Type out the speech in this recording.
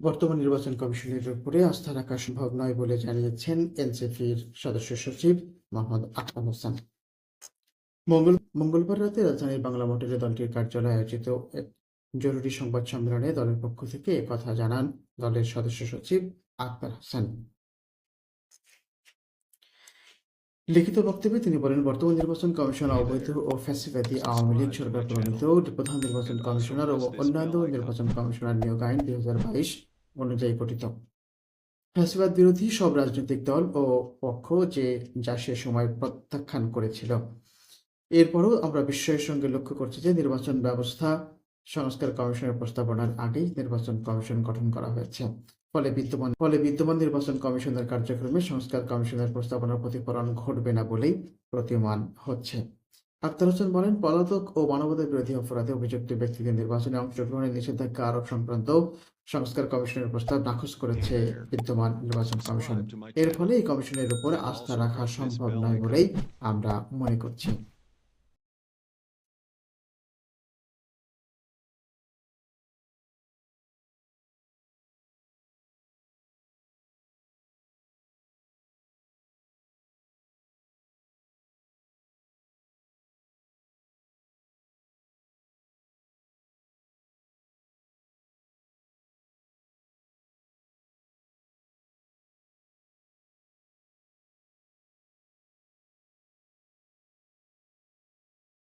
বর্তমান নির্বাচন কমিশনের উপরে আস্থা রাখা সম্ভব নয় বলে জানিয়েছেন এনসিপির সদস্য সচিব মোহাম্মদ আকরাম হোসেন। মঙ্গল, মঙ্গলবার রাতে রাজধানীর বাংলা মোটরে দলটির কার্যালয়ে আয়োজিত এক জরুরি সংবাদ সম্মেলনে দলের পক্ষ থেকে কথা জানান দলের সদস্য সচিব আকবর হাসান। লিখিত বক্তব্যে তিনি বলেন, বর্তমান নির্বাচন কমিশন অবৈধ ও ফ্যাসিবাদী আওয়ামী লীগ সরকার প্রণীত প্রধান নির্বাচন কমিশনার ও অন্যান্য নির্বাচন কমিশনার নিয়োগ আইন দুই হাজার বাইশ অনুযায়ী গঠিত। ফ্যাসিবাদ বিরোধী সব রাজনৈতিক দল ও পক্ষ যে যা সে সময় প্রত্যাখ্যান করেছিল। এরপরও আমরা বিস্ময়ের সঙ্গে লক্ষ্য করছি যে নির্বাচন ব্যবস্থা সংস্কার কমিশনের প্রস্তাবনার আগেই নির্বাচন কমিশন গঠন করা হয়েছে। ফলে বিদ্যমান ফলে বিদ্যমান নির্বাচন কমিশনের কার্যক্রমে সংস্কার কমিশনের প্রস্তাবনার প্রতিফলন ঘটবে না বলেই প্রতীয়মান হচ্ছে। আক্তার হোসেন বলেন, পলাতক ও মানবতা বিরোধী অপরাধে অভিযুক্ত ব্যক্তিদের নির্বাচনে অংশগ্রহণের নিষেধাজ্ঞা আরোপ সংক্রান্ত সংস্কার কমিশনের প্রস্তাব নাকচ করেছে বিদ্যমান নির্বাচন কমিশন। এর ফলে এই কমিশনের উপর আস্থা রাখা সম্ভব নয় বলেই আমরা মনে করছি।